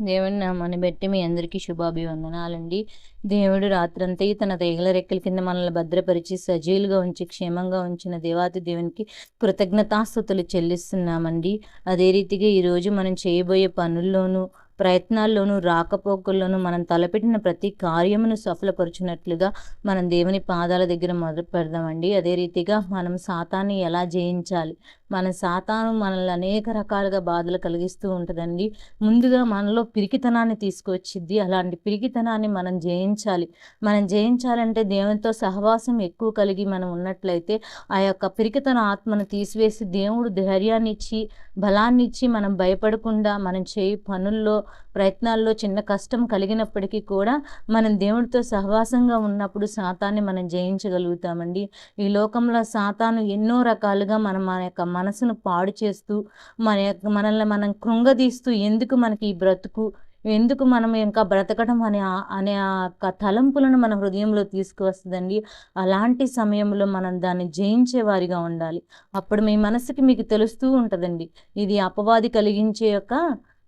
దేవుని నామాన్ని బట్టి మీ అందరికీ శుభాభివందనాలండి. దేవుడు రాత్రంతా తన తీగల రెక్కల కింద మనల్ని భద్రపరిచి సజీలుగా ఉంచి క్షేమంగా ఉంచిన దేవాతి దేవునికి కృతజ్ఞతాస్థుతులు చెల్లిస్తున్నామండి. అదే రీతిగా ఈరోజు మనం చేయబోయే పనుల్లోనూ ప్రయత్నాల్లోనూ రాకపోకల్లోనూ మనం తలపెట్టిన ప్రతి కార్యమును సఫలపరుచున్నట్లుగా మనం దేవుని పాదాల దగ్గర మొదలు పెడదామండి అదే రీతిగా మనం సాతాన్ని ఎలా జయించాలి? మన సాతాను మనల్ని అనేక రకాలుగా బాధలు కలిగిస్తూ ఉంటుందండి. ముందుగా మనలో పిరికితనాన్ని తీసుకొచ్చిద్ది. అలాంటి పిరికితనాన్ని మనం జయించాలి. మనం జయించాలంటే దేవునితో సహవాసం ఎక్కువ కలిగి మనం ఉన్నట్లయితే ఆ యొక్క పిరికితన ఆత్మను తీసివేసి దేవుడు ధైర్యాన్ని ఇచ్చి బలాన్ని ఇచ్చి మనం భయపడకుండా మనం చేయి పనుల్లో ప్రయత్నాల్లో చిన్న కష్టం కలిగినప్పటికీ కూడా మనం దేవుడితో సహవాసంగా ఉన్నప్పుడు సాతాన్ని మనం జయించగలుగుతామండి. ఈ లోకంలో సాతాను ఎన్నో రకాలుగా మనం మన యొక్క మనసును పాడు చేస్తూ మన యొక్క మనల్ని మనం కృంగదీస్తూ ఎందుకు మనకి ఈ బ్రతుకు ఎందుకు మనం ఇంకా బ్రతకడం అనే అనే యొక్క తలంపులను మన హృదయంలో తీసుకువస్తుందండి. అలాంటి సమయంలో మనం దాన్ని జయించే వారిగా ఉండాలి. అప్పుడు మీ మనసుకి మీకు తెలుస్తూ ఉంటుందండి. ఇది అపవాది కలిగించే యొక్క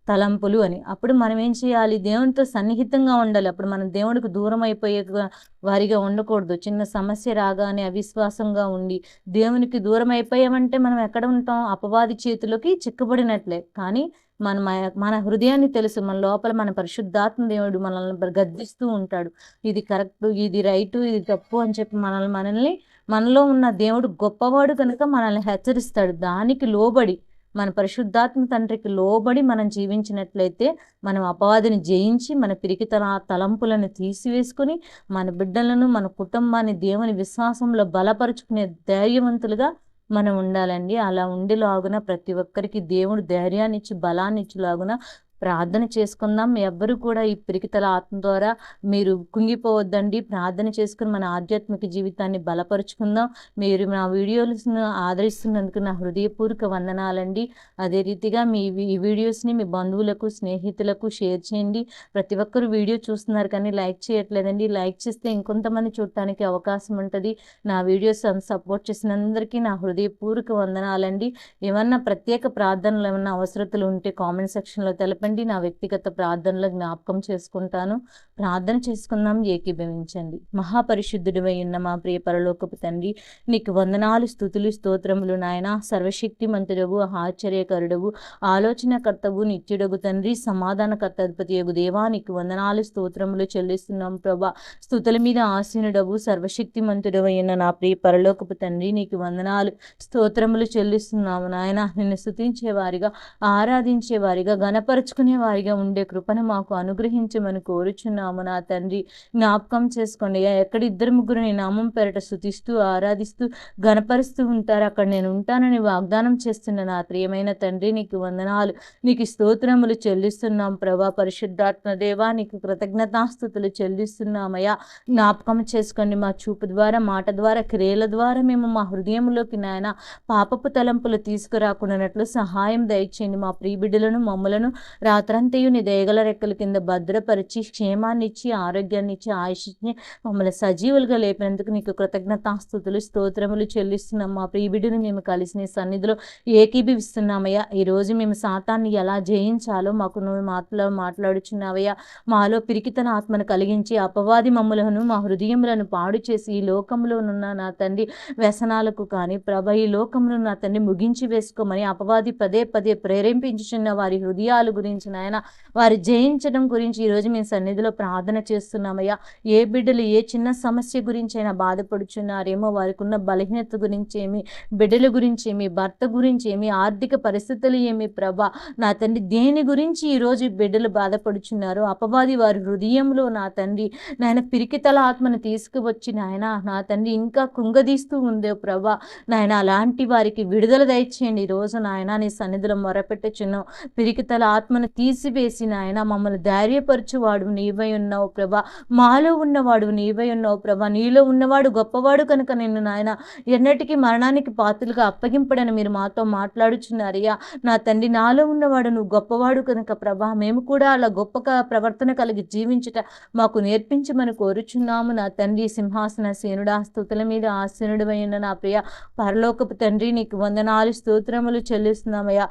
తలంపులు అని. అప్పుడు మనం ఏం చేయాలి? దేవునితో సన్నిహితంగా ఉండాలి. అప్పుడు మనం దేవుడికి దూరం అయిపోయే వారిగా ఉండకూడదు. చిన్న సమస్య రాగానే అవిశ్వాసంగా ఉండి దేవునికి దూరం అయిపోయామంటే మనం ఎక్కడ ఉంటాం? అపవాది చేతిలోకి చిక్కబడినట్లే. కానీ మన మన- మన హృదయాన్ని తెలుసు. మన లోపల మన పరిశుద్ధాత్మ దేవుడు మనల్ని గద్దిస్తూ ఉంటాడు. ఇది కరెక్ట్ ఇది రైటు ఇది తప్పు అని చెప్పి మనల్ని మనల్ని మనలో ఉన్న దేవుడు గొప్పవాడు కనుక మనల్ని హెచ్చరిస్తాడు. దానికి లోబడి మన పరిశుద్ధాత్మ తండ్రికి లోబడి మనం జీవించినట్లయితే మనం అపవాదిని జయించి మన పిరికితన తలంపులను తీసివేసుకుని మన బిడ్డలను మన కుటుంబాన్ని దేవుని విశ్వాసంలో బలపరుచుకునే ధైర్యవంతులుగా మనం ఉండాలండి. అలా ఉండేలాగున ప్రతి ఒక్కరికి దేవుడు ధైర్యాన్ని ఇచ్చి బలాన్ని ఇచ్చేలాగున ప్రార్థన చేసుకుందాం. ఎవ్వరు కూడా ఈ పిరికితల ఆత్మ ద్వారా మీరు కుంగిపోవద్దండి. ప్రార్థన చేసుకుని మన ఆధ్యాత్మిక జీవితాన్ని బలపరుచుకుందాం. మీరు నా వీడియోస్ను ఆదరిస్తున్నందుకు నా హృదయపూర్వక వందనాలండి. అదే రీతిగా మీ ఈ వీడియోస్ని మీ బంధువులకు స్నేహితులకు షేర్ చేయండి. ప్రతి ఒక్కరు వీడియో చూస్తున్నారు కానీ లైక్ చేయట్లేదండి. లైక్ చేస్తే ఇంకొంతమంది చూడటానికి అవకాశం ఉంటుంది. నా వీడియోస్ సపోర్ట్ చేసిన అందరికీ నా హృదయపూర్వక వందనాలండి. ఏమన్నా ప్రత్యేక ప్రార్థనలు ఏమన్నా అవసరతలు ఉంటే కామెంట్ సెక్షన్లో తెలపండి. నా వ్యక్తిగత ప్రార్థనలు జ్ఞాపకం చేసుకుంటాను. ప్రార్థన చేసుకుందాం ఏకీభవించండి. మహాపరిశుద్ధుడు ఉన్న మా ప్రియ పరలోకపు తండ్రి నీకు వందనాలు స్థుతులు స్తోత్రములు నాయన. సర్వశక్తిమంతుడవు ఆశ్చర్యకరుడవు ఆలోచనకర్తవు నిత్యుడగు తండ్రి సమాధానకర్త అధిపతి యగు దేవా. నీకు వందనాలు స్తోత్రములు చెల్లిస్తున్నాం ప్రభా. స్థుతుల మీద ఆసీనుడవు సర్వశక్తిమంతుడవు అయిన నా ప్రియ పరలోకపు తండ్రి నీకు వందనాలు స్తోత్రములు చెల్లిస్తున్నాము నాయన. నిన్ను స్థుతించే వారిగా ఆరాధించే వారిగా వారిగా ఉండే కృపను మాకు అనుగ్రహించమని కోరుచున్నాము. నా తండ్రి జ్ఞాపకం చేసుకోండి. ఎక్కడ ఇద్దరు ముగ్గురు నీ నామం పెరట శుతిస్తూ ఆరాధిస్తూ గణపరుస్తూ ఉంటారు అక్కడ నేను ఉంటానని వాగ్దానం చేస్తున్న నా ప్రియమైన తండ్రి నీకు వందనాలు నీకు స్తోత్రములు చెల్లిస్తున్నాం. ప్రభా పరిశుద్ధాత్మ దేవా నీకు కృతజ్ఞతాస్థుతులు చెల్లిస్తున్నామయ్యా జ్ఞాపకం చేసుకోండి. మా చూపు ద్వారా మాట ద్వారా క్రియల ద్వారా మేము మా హృదయంలోకి నాయన పాపపు తలంపులు తీసుకురాకుండానట్లు సహాయం దయచేయండి. మా ప్రియబిడ్డలను మమ్మలను రాత్రంతయు నీ దేగల రెక్కల కింద భద్రపరిచి క్షేమాన్నిచ్చి ఆరోగ్యాన్నిచ్చి ఆరోగ్యాన్ని ఇచ్చి ఆయుష్ని మమ్మల్ని సజీవులుగా లేపినందుకు నీకు కృతజ్ఞతాస్థుతులు స్తోత్రములు చెల్లిస్తున్నాం. మా ప్రియబిడ్డని మేము కలిసి సన్నిధిలో ఏకీభవిస్తున్నామయ్యా. ఈరోజు మేము సాతాన్ని ఎలా జయించాలో మాకు నువ్వు మాటలో మాట్లాడుచున్నావయ్యా. మాలో పిరికితన ఆత్మను కలిగించి అపవాది మమ్ములను మా హృదయములను పాడు చేసి ఈ లోకంలోనున్న నా తండ్రి వ్యసనాలకు కానీ ప్రభ ఈ లోకంలో నా తండ్రి ముగించి వేసుకోమని అపవాది పదే పదే ప్రేరేపించుచున్న వారి హృదయాల గురించి నడిపించిన ఆయన వారు జయించడం గురించి ఈరోజు మీ సన్నిధిలో ప్రార్థన చేస్తున్నామయ్యా. ఏ బిడ్డలు ఏ చిన్న సమస్య గురించి అయినా బాధపడుచున్నారేమో వారికి ఉన్న బలహీనత గురించి ఏమి బిడ్డల గురించి ఏమి భర్త గురించి ఏమి ఆర్థిక పరిస్థితులు ఏమి ప్రభ. నా తండ్రి దేని గురించి ఈరోజు బిడ్డలు బాధపడుచున్నారు అపవాది వారి హృదయంలో నా తండ్రి నాయన పిరికితల ఆత్మను తీసుకువచ్చి నాయన నా తండ్రి ఇంకా కుంగదీస్తూ ఉందే ప్రభా. నాయన అలాంటి వారికి విడుదల దయచేయండి. ఈ రోజు నాయన నీ సన్నిధిలో మొరపెట్టుచున్నావు పిరికితల ఆత్మను తీసివేసి నాయన మమ్మల్ని ధైర్యపరచువాడు నీవై ఉన్నావు ప్రభా. మాలో ఉన్నవాడు నీవై ఉన్నావు ప్రభా. నీలో ఉన్నవాడు గొప్పవాడు కనుక నిన్ను నాయన ఎన్నటికీ మరణానికి పాత్రలుగా అప్పగింపడని మీరు మాతో మాట్లాడుచున్నారయ్యా నా తండ్రి నాలో ఉన్నవాడు నువ్వు గొప్పవాడు కనుక ప్రభా. మేము కూడా అలా గొప్ప క- ప్రవర్తన కలిగి జీవించుట మాకు నేర్పించమని కోరుచున్నాము. నా తండ్రి సింహాసన సేనుడా స్థుతుల మీద ఆసీనుడు అయిన నా ప్రియ పరలోకపు తండ్రి నీకు వందనాలు స్తోత్రములు చెల్లిస్తున్నామయ్యా.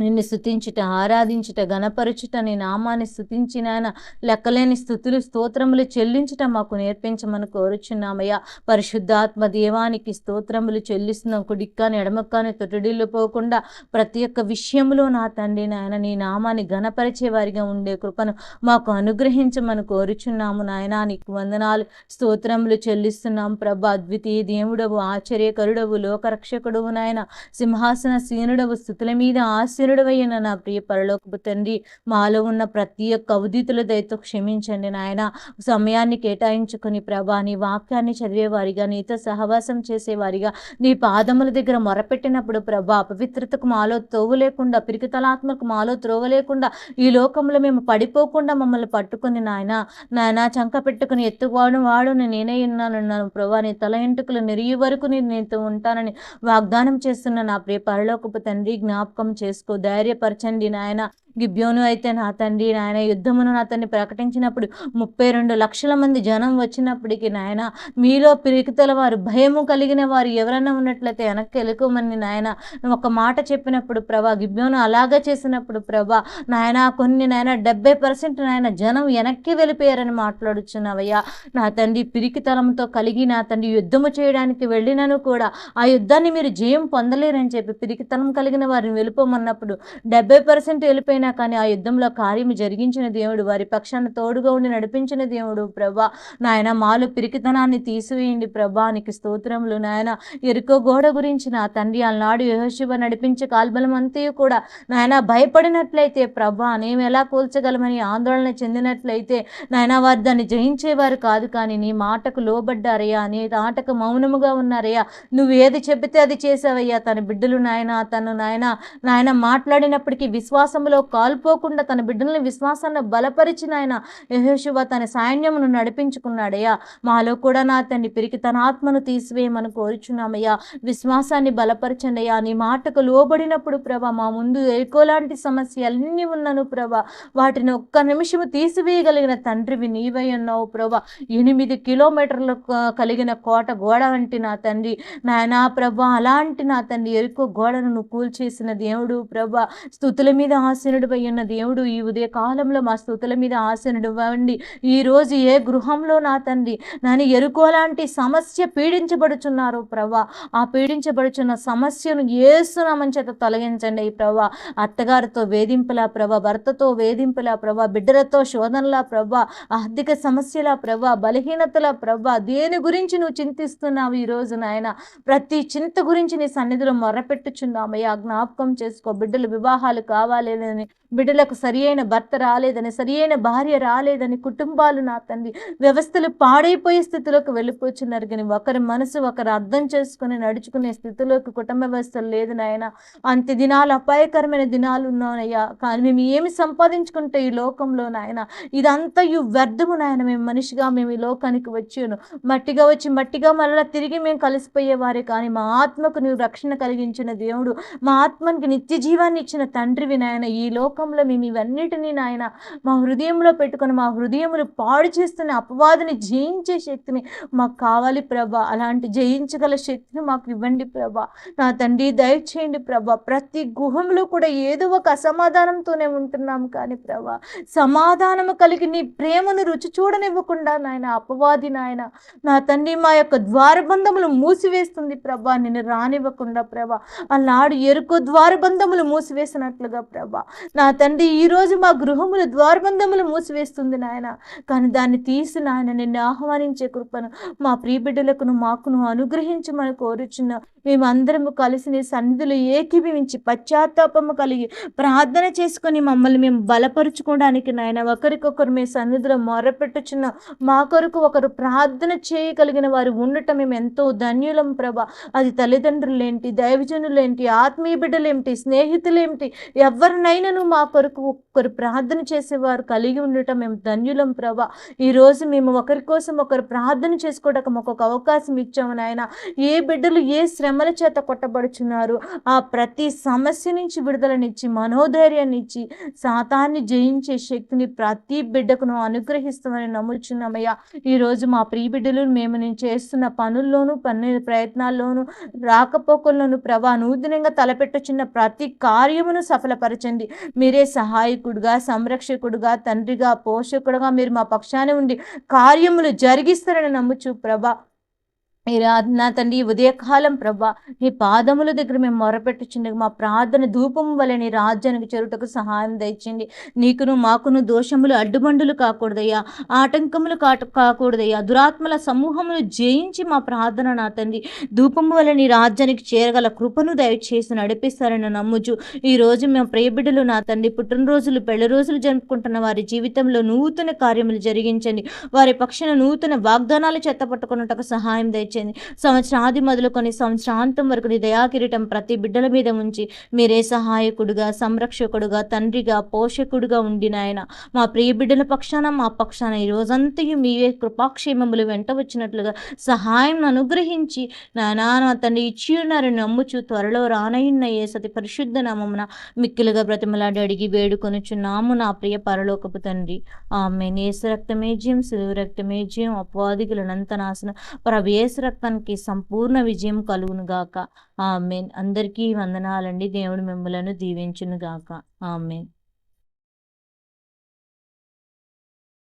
నిన్ను స్థుతించుట ఆరాధించుట గణపరచుట నీ నామాన్ని స్థుతించి నాయన లెక్కలేని స్థుతులు స్తోత్రములు చెల్లించుట మాకు నేర్పించమని కోరుచున్నామయ్యా. పరిశుద్ధాత్మ దేవానికి స్తోత్రములు చెల్లిస్తున్నాం. కుడిక్కాని ఎడమక్కాని తొట్టుడిల్లు పోకుండా ప్రతి ఒక్క విషయంలో నా తండ్రి నాయన నీ నామాన్ని గణపరిచే వారిగా ఉండే కృపను మాకు అనుగ్రహించమని కోరుచున్నాము నాయన. నీకు వందనాలు స్తోత్రములు చెల్లిస్తున్నాం ప్రభా. అద్వితీయ దేవుడవు ఆశ్చర్యకరుడవు లోకరక్షకుడవు నాయన. సింహాసన సీనుడవు స్థుతుల మీద ఆశీనుడవయ్యన నా ప్రియ పరలోకపు తండ్రి మాలో ఉన్న ప్రతి ఒక్క అవధితుల దయతో క్షమించండి నాయన. సమయాన్ని కేటాయించుకొని ప్రభా నీ వాక్యాన్ని చదివేవారిగా నీతో సహవాసం చేసేవారిగా నీ పాదముల దగ్గర మొరపెట్టినప్పుడు ప్రభా అపవిత్రతకు మాలో తోవు లేకుండా పిరికితలాత్మకు మాలో త్రోవ లేకుండా ఈ లోకంలో మేము పడిపోకుండా మమ్మల్ని పట్టుకుని నాయన. నాయన చంక పెట్టుకుని ఎత్తువాడు వాడుని నేనే ఉన్నానున్నాను ప్రభా నీ తల ఎంటుకలు నెరిగి వరకు నేను నీతో ఉంటానని వాగ్దానం చేస్తున్న నా ప్రియ పరలోకపు తండ్రి జ్ఞాపకం చేసుకో ధైర్యపరచండి నాయన. గిబ్యోను అయితే నా తండ్రి నాయన యుద్ధమును నా తండ్రి ప్రకటించినప్పుడు ముప్పై రెండు లక్షల మంది జనం వచ్చినప్పటికీ నాయన మీలో పిరికితల వారు భయము కలిగిన వారు ఎవరైనా ఉన్నట్లయితే వెనక్కి వెళ్ళుకోమని నాయన ఒక మాట చెప్పినప్పుడు ప్రభా గిబ్యోను అలాగా చేసినప్పుడు ప్రభా నాయన కొన్ని నాయన డెబ్బై పర్సెంట్ నాయన జనం వెనక్కి వెళ్ళిపోయారని మాట్లాడుచున్నావయ్యా. నా తండ్రి పిరికితలంతో కలిగి నా తండ్రి యుద్ధము చేయడానికి వెళ్ళినను కూడా ఆ యుద్ధాన్ని మీరు జయం పొందలేరని చెప్పి పిరికితనం కలిగిన వారిని వెళ్ళిపోమన్నప్పుడు డెబ్బై పర్సెంట్ వెళ్ళిపోయిన కానీ ఆ యుద్ధంలో కార్యం జరిగించిన దేవుడు వారి పక్షాన తోడుగా ఉండి నడిపించిన దేవుడు ప్రభా. నాయన మాలో పిరికితనాన్ని తీసివేయండి ప్రభా. నీకు స్తోత్రములు నాయన. ఎరుకో గోడ గురించి నా తండ్రి ఆనాడు యహోశివ నడిపించే కాల్బలం అంతయు కూడా నాయన భయపడినట్లయితే ప్రభా నేను ఎలా కూల్చగలమని ఆందోళన చెందినట్లయితే నాయన వారు దాన్ని జయించేవారు కాదు కానీ నీ మాటకు లోబడ్డారయ్యా. నీ ఆటకు మౌనముగా ఉన్నారయ్యా. నువ్వు ఏది చెబితే అది చేసావయ్యా. తన బిడ్డలు నాయన తను నాయన నాయన మాట్లాడినప్పటికీ విశ్వాసంలో కాల్పోకుండా తన బిడ్డలని విశ్వాసాన్ని బలపరిచిన ఆయన యహోశివ తన సైన్యమును నడిపించుకున్నాడయ్యా. మాలో కూడా నా తండ్రి పిరికి తన ఆత్మను తీసివేయమని కోరుచున్నామయ్యా. విశ్వాసాన్ని బలపరచండి అయ్యా నీ మాటకు లోబడినప్పుడు ప్రభా మా ముందు ఎరుకోలాంటి సమస్యలన్నీ ఉన్నాను ప్రభా. వాటిని ఒక్క నిమిషము తీసివేయగలిగిన తండ్రివి నీవై ఉన్నావు ప్రభా. ఎనిమిది కిలోమీటర్లు కలిగిన కోట గోడ వంటి నా తండ్రి. నాయనా ప్రభా అలాంటి నా తండ్రి ఎరుకో గోడను నువ్వు కూల్చేసిన దేవుడు ప్రభా. స్థుతుల మీద ఆసీనుడు ఉన్న దేవుడు ఈ ఉదయ కాలంలో మా స్థుతుల మీద ఆసీనుడు వండి ఈ రోజు ఏ గృహంలో నా తండ్రి? నాని ఎరుకోలాంటి సమస్య పీడించబడుచున్నారు ప్రభా. ఆ పీడించబడుచున్న సమస్యను ఏసునామని చేత తొలగించండి ఈ ప్రభా. అత్తగారితో వేధింపులా ప్రభా భర్తతో వేధింపులా ప్రభా బిడ్డలతో శోధనలా ప్రభా ఆర్థిక సమస్యల ప్రభా బలహీనతల ప్రభా దేని గురించి నువ్వు చింతిస్తున్నావు ఈ నాయన? ప్రతి చింత గురించి నీ సన్నిధిలో మొరపెట్టుచున్నామయ్యా. జ్ఞాపకం చేసుకో బిడ్డల వివాహాలు కావాలేదని బిడ్డలకు సరి అయిన భర్త రాలేదని సరియైన భార్య రాలేదని కుటుంబాలు నా తండ్రి వ్యవస్థలు పాడైపోయే స్థితిలోకి వెళ్ళిపోతున్నారు. కానీ ఒకరి మనసు ఒకరు అర్థం చేసుకుని నడుచుకునే స్థితిలోకి కుటుంబ వ్యవస్థలు లేదు నాయన. అంత్య దినాలు అపాయకరమైన దినాలు ఉన్నానయ్యా కానీ మేము ఏమి సంపాదించుకుంటే ఈ లోకంలో నాయన? ఇదంతా ఈ వ్యర్థము నాయన. మేము మనిషిగా మేము ఈ లోకానికి వచ్చాను. మట్టిగా వచ్చి మట్టిగా మరలా తిరిగి మేము కలిసిపోయేవారే కానీ మా ఆత్మకు నువ్వు రక్షణ కలిగించిన దేవుడు మా ఆత్మనికి నిత్య జీవాన్ని ఇచ్చిన తండ్రివి నాయన. ఈ లోకంలో మేము ఇవన్నిటినీ నాయన మా హృదయంలో పెట్టుకొని మా హృదయములు పాడు చేస్తున్న అపవాదిని జయించే శక్తిని మాకు కావాలి ప్రభా. అలాంటి జయించగల శక్తిని మాకు ఇవ్వండి ప్రభా. నా తండ్రి దయచేయండి ప్రభా. ప్రతి గుహంలో కూడా ఏదో ఒక అసమాధానంతోనే ఉంటున్నాం కానీ ప్రభా. సమాధానము కలిగి నీ ప్రేమను రుచి చూడనివ్వకుండా నాయన అపవాది నాయన నా తండ్రి మా యొక్క ద్వారబంధములు మూసివేస్తుంది ప్రభా. నిన్ను రానివ్వకుండా ప్రభా. అలాడు ఎరుకు ద్వారబంధములు మూసివేసినట్లుగా ప్రభా. నా తండ్రి ఈ రోజు మా గృహముల ద్వారబంధములు మూసివేస్తుంది నాయన. కానీ దాన్ని తీసి నాయన నిన్ను ఆహ్వానించే కృపను మా ప్రియబిడ్డలకును మాకును అనుగ్రహించమని కోరుచున్న. మేమందరము కలిసి నీ సన్నిధులు ఏకీభవించి పశ్చాత్తాపము కలిగి ప్రార్థన చేసుకొని మమ్మల్ని మేము బలపరుచుకోవడానికి నాయన ఒకరికొకరు మీ సన్నిధిలో మొరపెట్టుచున్న మా కొరకు ఒకరు ప్రార్థన చేయగలిగిన వారు ఉండటం మేము ఎంతో ధన్యులం ప్రభ. అది తల్లిదండ్రులేంటి దైవజనులేంటి ఆత్మీయ బిడ్డలేంటి స్నేహితులేంటి ఎవరినైనాను మా కొరకు ఒకరు ప్రార్థన చేసేవారు కలిగి ఉండటం మేము ధన్యులం ప్రభ. ఈరోజు మేము ఒకరి కోసం ఒకరు ప్రార్థన చేసుకోవడానికి మాకు ఒక అవకాశం ఇచ్చాము నాయన. ఏ బిడ్డలు ఏ శ్రమ శ్రమల చేత కొట్టబడుచున్నారు. ఆ ప్రతి సమస్య నుంచి విడుదలనిచ్చి మనోధైర్యాన్ని ఇచ్చి సాతాన్ని జయించే శక్తిని ప్రతి బిడ్డకును అనుగ్రహిస్తామని నమ్ముచున్నామయ్యా. ఈరోజు మా ప్రియ బిడ్డలు మేము నేను చేస్తున్న పనుల్లోనూ పని ప్రయత్నాల్లోనూ రాకపోకల్లోనూ ప్రభా నూతనంగా తలపెట్టుచున్న ప్రతి కార్యమును సఫలపరచండి. మీరే సహాయకుడుగా సంరక్షకుడుగా తండ్రిగా పోషకుడుగా మీరు మా పక్షాన ఉండి కార్యములు జరిగిస్తారని నమ్ముచు ప్రభా మీరు నా తండ్రి ఈ ఉదయకాలం ప్రభా నీ పాదముల దగ్గర మేము మొరపెట్టుచుండగా మా ప్రార్థన ధూపం వలె నీ రాజ్యానికి చెరుటకు సహాయం దయచండి నీకును మాకును దోషములు అడ్డుబండులు కాకూడదయ్యా. ఆటంకములు కాట కాకూడదయ్యా. దురాత్మల సమూహములు జయించి మా ప్రార్థన నా తండ్రి. ధూపము వలె నీ రాజ్యానికి చేరగల కృపను దయచేసి నడిపిస్తారని నమ్ముచు ఈ రోజు మేము ప్రియబిడ్డలు నా తండ్రి పుట్టినరోజులు పెళ్ళి రోజులు జరుపుకుంటున్న వారి జీవితంలో నూతన కార్యములు జరిగించండి. వారి పక్షాన నూతన వాగ్దానాలు చెత్తపట్టుకున్నటకు సహాయం ఇచ్చింది సంవత్సరాది మొదలుకొని సంవత్సరాంతం వరకు నీ దయాకిరీటం ప్రతి బిడ్డల మీద ఉంచి మీరే సహాయకుడుగా సంరక్షకుడుగా తండ్రిగా పోషకుడుగా ఉండి నాయన. మా ప్రియ బిడ్డల పక్షాన మా పక్షాన ఈ రోజంతయు మీవే కృపాక్షేమములు వెంట వచ్చినట్లుగా సహాయం అనుగ్రహించి నానా తండ్రి ఇచ్చి ఉన్నారని నమ్ముచు త్వరలో రానయ్యున్న ఏ సతి పరిశుద్ధ నామమున మిక్కిలుగా బ్రతిమలాడి అడిగి వేడుకొనుచున్నాము నా ప్రియ పరలోకపు తండ్రి. ఆమె నేసు రక్తమేజ్యం సిలువు రక్తమేజ్యం రక్తమే జయం అపవాదికులనంత నాశనం ప్రవేశ రక్తానికి సంపూర్ణ విజయం కలుగును గాక ఆమెన్. అందరికీ వందనాలండి. దేవుడు మిమ్మలను దీవించును గాక ఆమెన్.